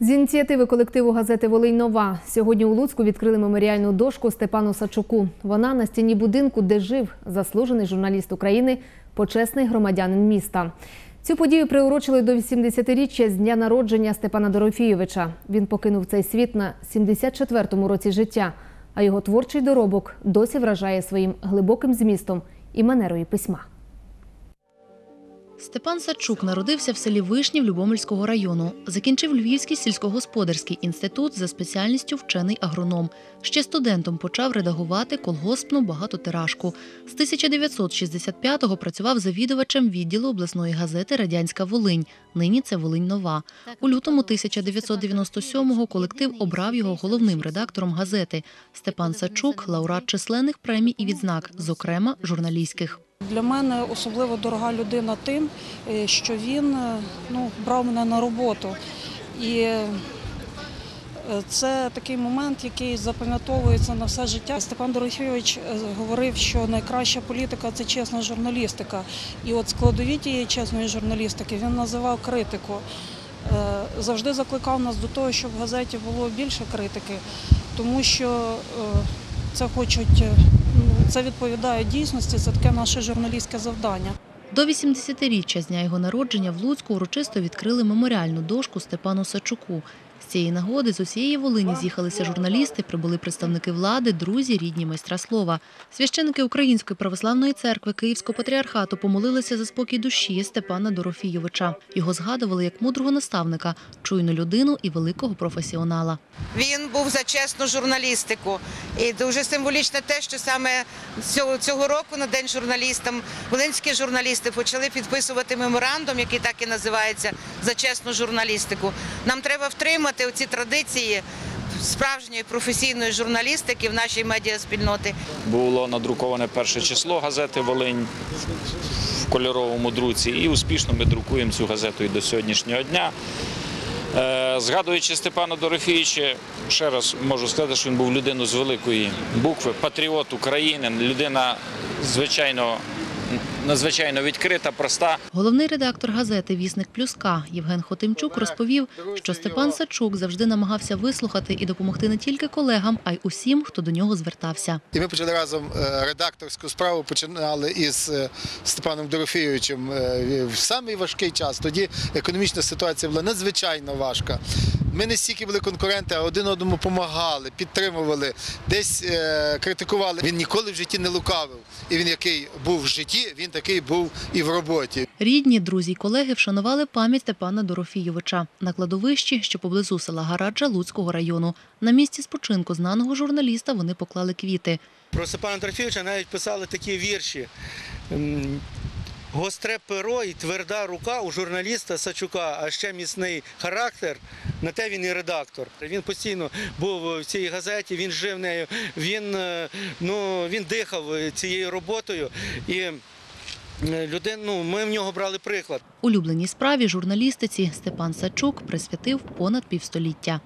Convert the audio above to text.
З ініціативи колективу газети Волинь Нова сьогодні у Луцьку відкрили меморіальну дошку Степану Сачуку. Вона на стіні будинку, де жив заслужений журналіст України, почесний громадянин міста. Цю подію приурочили до 80-річчя з дня народження Степана Дорофійовича. Він покинув цей світ на 74-му році життя, а його творчий доробок досі вражає своїм глибоким змістом і манерою письма. Степан Сачук народився в селі Вишнів Любомельського району. Закінчив Львівський сільськогосподарський інститут за спеціальністю вчений агроном. Ще студентом почав редагувати колгоспну багатотиражку. З 1965-го працював завідувачем відділу обласної газети Радянська Волинь. Нині це Волинь Нова. У лютому 1997-го колектив обрав його головним редактором газети. Степан Сачук лауреат численних премій і відзнак, зокрема журналістських. Для мене особливо дорога людина тим, е, що він е, ну, брав мене на роботу. І е, це такий момент, який запам'ятовується на все життя. Степан Дорофійович говорив, що найкраща політика це чесна журналістика. І от складові тієї чесної журналістики він називав критику. Завжди закликав нас до того, щоб в газеті було більше критики, тому що це хочуть, це відповідає дійсності, це таке наше журналістське завдання. До 80-річчя з дня його народження в Луцьку урочисто відкрили меморіальну дошку Степану Сачуку. З цієї нагоди з усієї Волині з'їхалися журналісти, прибули представники влади, друзі, рідні майстра слова. Священики Української православної церкви Київського патріархату помолилися за спокій душі Степана Дорофійовича. Його згадували як мудрого наставника, чуйну людину і великого професіонала. Він був за чесну журналістику. І дуже символічно те, що саме цього року на День журналістам волинські журналісти почали підписувати меморандум, який так і називається за чесну журналістику. Нам треба втримати оці традиції справжньої професійної журналістики в нашій медіаспільноті. Було надруковане перше число газети Волинь в кольоровому друці, і успішно ми друкуємо цю газету і до сьогоднішнього дня. Е, Згадуючи Степана Дорофійовича, ще раз можу сказати, що він був людиною з великої букви, патріот України, людина звичайно надзвичайно відкрита, проста. Головний редактор газети Вісник Плюска Євген Хотимчук розповів, що Степан Сачук завжди намагався вислухати і допомогти не тільки колегам, а й усім, хто до нього звертався. І ми почали разом е, редакторську справу, починали із е, Степаном Дорофійовичем е, в самий важкий час. Тоді економічна ситуація була надзвичайно важка. Ми не стільки були конкуренти, а один одному допомагали, підтримували, десь е, критикували. Він ніколи в житті не лукавив. І він який був в житті, він такий був і в роботі. Рідні, друзі й колеги вшанували пам'ять Степана Дорофійовича на кладовищі, що поблизу села Гараджа Луцького району. На місці спочинку знаного журналіста вони поклали квіти. Про Степана Трофійовича навіть писали такі вірші. Гостре перо і тверда рука у журналіста Сачука, а ще міцний характер. На те він і редактор. Він постійно був в цій газеті, він жив нею, він, е, ну, він дихав цією роботою. І е, людин, ну, ми в нього брали приклад. Улюбленій справі журналістиці Степан Сачук присвятив понад півстоліття.